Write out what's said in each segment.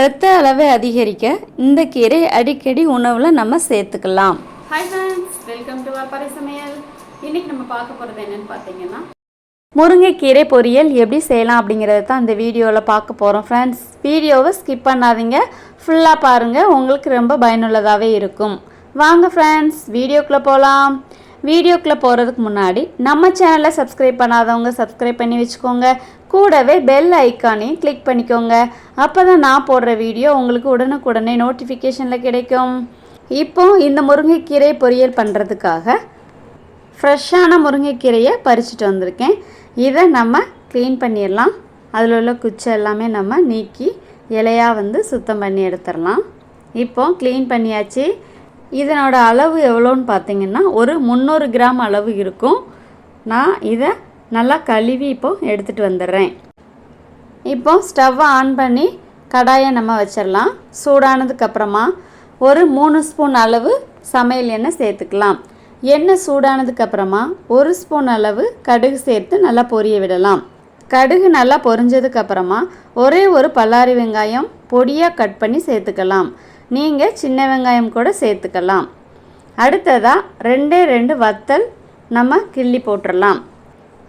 இரத்த அளவை அதிகரிக்க இந்த கீரை அடிக்கடி உணவில் நம்ம சேர்த்துக்கலாம். Hi friends welcome to Vapparai சமையல் இன்னைக்கு நம்ம பார்க்க போகிறது என்னன்னு பார்த்தீங்கன்னா முருங்கைக்கீரை பொரியல் எப்படி செய்யலாம் அப்படிங்கிறத தான் இந்த வீடியோவில் பார்க்க போகிறோம் ஃப்ரெண்ட்ஸ் வீடியோவை ஸ்கிப் பண்ணாதீங்க. ஃபுல்லாக பாருங்கள் உங்களுக்கு ரொம்ப பயனுள்ளதாகவே இருக்கும். வாங்க ஃப்ரெண்ட்ஸ் வீடியோக்குள்ளே போகலாம் வீடியோக்குள்ளே போகிறதுக்கு முன்னாடி நம்ம சேனலை சப்ஸ்கிரைப் பண்ணாதவங்க சப்ஸ்கிரைப் பண்ணி வச்சுக்கோங்க. கூடவே பெல் ஐக்கானையும் கிளிக் பண்ணிக்கோங்க. அப்போ தான் நான் போடுற வீடியோ உங்களுக்கு உடனுக்குடனே நோட்டிஃபிகேஷனில் கிடைக்கும். இப்போ இந்த முருங்கைக்கீரை பொரியல் பண்ணுறதுக்காக ஃப்ரெஷ்ஷான முருங்கைக்கீரையை பறிச்சுட்டு வந்திருக்கேன். இதை நம்ம க்ளீன் பண்ணிடலாம். அதில் உள்ள குச்சை எல்லாமே நம்ம நீக்கி இலையாக வந்து சுத்தம் பண்ணி எடுத்துடலாம். இப்போ க்ளீன் பண்ணியாச்சு. இதனோட அளவு எவ்வளோன்னு பார்த்தீங்கன்னா ஒரு முந்நூறு கிராம் அளவு இருக்கும். நான் இதை நல்லா கழுவி இப்போ எடுத்துகிட்டு வந்துடுறேன். இப்போ ஸ்டவ்வை ஆன் பண்ணி கடாயை நம்ம வச்சிடலாம். சூடானதுக்கப்புறமா ஒரு மூணு ஸ்பூன் அளவு சமையல் எண்ணெய் சேர்த்துக்கலாம். எண்ணெய் சூடானதுக்கப்புறமா ஒரு ஸ்பூன் அளவு கடுகு சேர்த்து நல்லா பொரிய விடலாம். கடுகு நல்லா பொரிஞ்சதுக்கப்புறமா ஒரே ஒரு பல்லாரி வெங்காயம் பொடியாக கட் பண்ணி சேர்த்துக்கலாம். நீங்கள் சின்ன வெங்காயம் கூட சேர்த்துக்கலாம். அடுத்ததாக ரெண்டே ரெண்டு வத்தல் நம்ம கிள்ளி போட்டுடலாம்.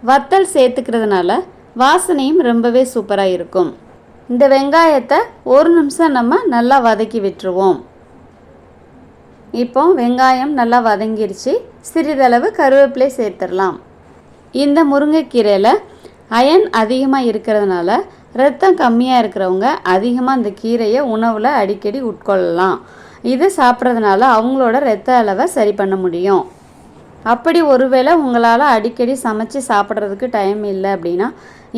வத்தல் சேர்த்துக்கிறதுனால வாசனையும் ரொம்பவே சூப்பராக இருக்கும். இந்த வெங்காயத்தை ஒரு நிமிஷம் நம்ம நல்லா வதக்கி விட்டுருவோம். இப்போ வெங்காயம் நல்லா வதங்கிருச்சு. சிறிதளவு கருவேப்பிலை சேர்த்துடலாம். இந்த முருங்கைக்கீரையில் அயன் அதிகமாக இருக்கிறதுனால ரத்தம் கம்மியாக இருக்கிறவங்க அதிகமாக இந்த கீரையை உணவில் அடிக்கடி உட்கொள்ளலாம். இது சாப்பிட்றதுனால அவங்களோட ரத்த அளவை சரி பண்ண முடியும். அப்படி ஒருவேளை உங்களால் அடிக்கடி சமைச்சு சாப்பிட்றதுக்கு டைம் இல்லை அப்படின்னா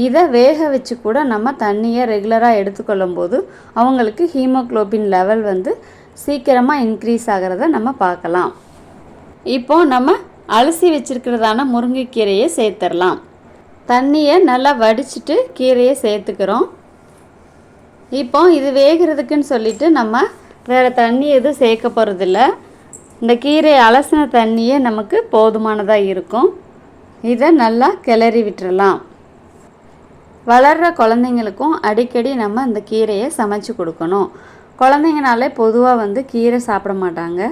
இதை வேக வச்சு கூட நம்ம தண்ணியை ரெகுலராக எடுத்துக்கொள்ளும் போது அவங்களுக்கு ஹீமோக்ளோபின் லெவல் வந்து சீக்கிரமாக இன்க்ரீஸ் ஆகிறத நம்ம பார்க்கலாம். இப்போ நம்ம அலசி வச்சிருக்கிறதான முருங்கைக்கீரையை சேர்த்துடலாம். தண்ணியை நல்லா வடிச்சிட்டு கீரையை சேர்த்துக்கிறோம். இப்போ இது வேகிறதுக்குன்னு சொல்லிட்டு நம்ம வேறு தண்ணி எதுவும் சேர்க்க போகிறதில்ல இந்த கீரை அலசின தண்ணியே நமக்கு போதுமானதாக இருக்கும். இதை நல்லா கிளறி விட்டுறலாம். வளர்கிற குழந்தைங்களுக்கும் அடிக்கடி நம்ம இந்த கீரையை சமைச்சு கொடுக்கணும். குழந்தைங்கனாலே பொதுவாக வந்து கீரை சாப்பிட மாட்டாங்க.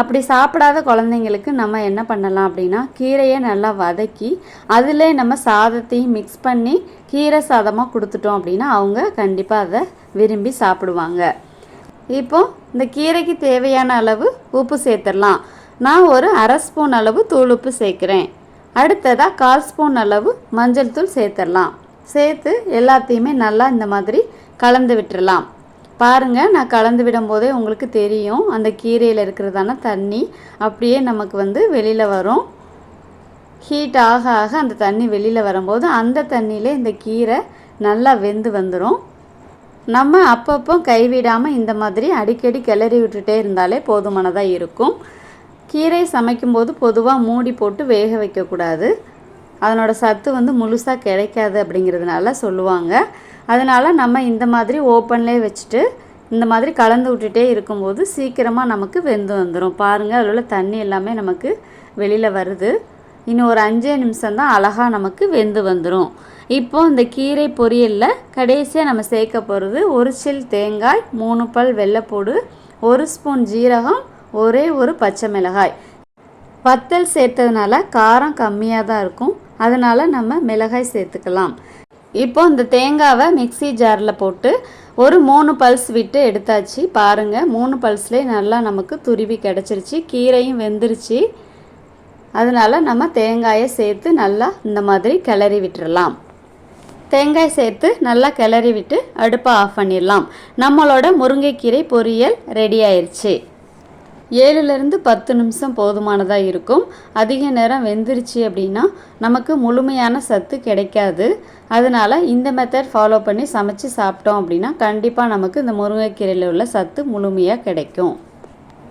அப்படி சாப்பிடாத குழந்தைங்களுக்கு நம்ம என்ன பண்ணலாம் அப்படின்னா கீரையை நல்லா வதக்கி அதிலே நம்ம சாதத்தையும் மிக்ஸ் பண்ணி கீரை சாதமாக கொடுத்துட்டோம் அப்படின்னா அவங்க கண்டிப்பாக அதை விரும்பி சாப்பிடுவாங்க. இப்போ இந்த கீரைக்கு தேவையான அளவு உப்பு சேர்த்துடலாம். நான் ஒரு அரை ஸ்பூன் அளவு தூள் உப்பு சேர்க்குறேன். அடுத்ததாக கால் ஸ்பூன் அளவு மஞ்சள் தூள் சேர்த்துடலாம். சேர்த்து எல்லாத்தையுமே நல்லா இந்த மாதிரி கலந்து விட்டுடலாம். பாருங்கள் நான் கலந்து விடும் போதே உங்களுக்கு தெரியும் அந்த கீரையில் இருக்கிறதான தண்ணி அப்படியே நமக்கு வந்து வெளியில் வரும். ஹீட் ஆக ஆக அந்த தண்ணி வெளியில் வரும்போது அந்த தண்ணியிலே இந்த கீரை நல்லா வெந்து வந்துடும் நம்ம அப்பப்போ கைவிடாமல் இந்த மாதிரி அடிக்கடி கிளறி விட்டுட்டே இருந்தாலே போதுமானதாக இருக்கும். கீரை சமைக்கும்போது பொதுவாக மூடி போட்டு வேக வைக்கக்கூடாது அதனோட சத்து வந்து முழுசாக கிடைக்காது அப்படிங்கிறதுனால சொல்லுவாங்க. அதனால் நம்ம இந்த மாதிரி ஓப்பன்லேயே வச்சுட்டு இந்த மாதிரி கலந்து விட்டுட்டே இருக்கும்போது சீக்கிரமாக நமக்கு வெந்து வந்துடும் பாருங்கள் அதில் உள்ள தண்ணி எல்லாமே நமக்கு வெளியில் வருது. இன்னும் ஒரு அஞ்சே நிமிஷம் தான் அழகாக நமக்கு வெந்து வந்துடும் இப்போ இந்த கீரை பொரியலில் கடைசியாக நம்ம சேர்க்க போகிறது ஒரு சில் தேங்காய் மூணு பல் வெள்ளைப்பூடு ஒரு ஸ்பூன் ஜீரகம் ஒரே ஒரு பச்சை மிளகாய். வத்தல் சேர்த்ததுனால காரம் கம்மியாக தான் இருக்கும். அதனால் நம்ம மிளகாய் சேர்த்துக்கலாம். இப்போ இந்த தேங்காவை மிக்ஸி ஜாரில் போட்டு ஒரு மூணு பல்ஸ் விட்டு எடுத்தாச்சு. பாருங்கள் மூணு பல்ஸ்லேயே நல்லா நமக்கு துருவி கிடச்சிருச்சு. கீரையும் வெந்துருச்சு. அதனால் நம்ம தேங்காயை சேர்த்து நல்லா இந்த மாதிரி கிளறி விட்டுறலாம். தேங்காய் சேர்த்து நல்லா கிளறி விட்டு அடுப்பை ஆஃப் பண்ணிடலாம். நம்மளோட முருங்கைக்கீரை பொரியல் ரெடி ஆயிடுச்சு ஏழுலேருந்து பத்து நிமிஷம் போதுமானதாக இருக்கும். அதிக நேரம் வெந்துருச்சு அப்படின்னா நமக்கு முழுமையான சத்து கிடைக்காது. அதனால் இந்த மெத்தட் ஃபாலோ பண்ணி சமைச்சு சாப்பிட்டோம் அப்படின்னா கண்டிப்பாக நமக்கு இந்த முருங்கைக்கீரையில் உள்ள சத்து முழுமையாக கிடைக்கும்.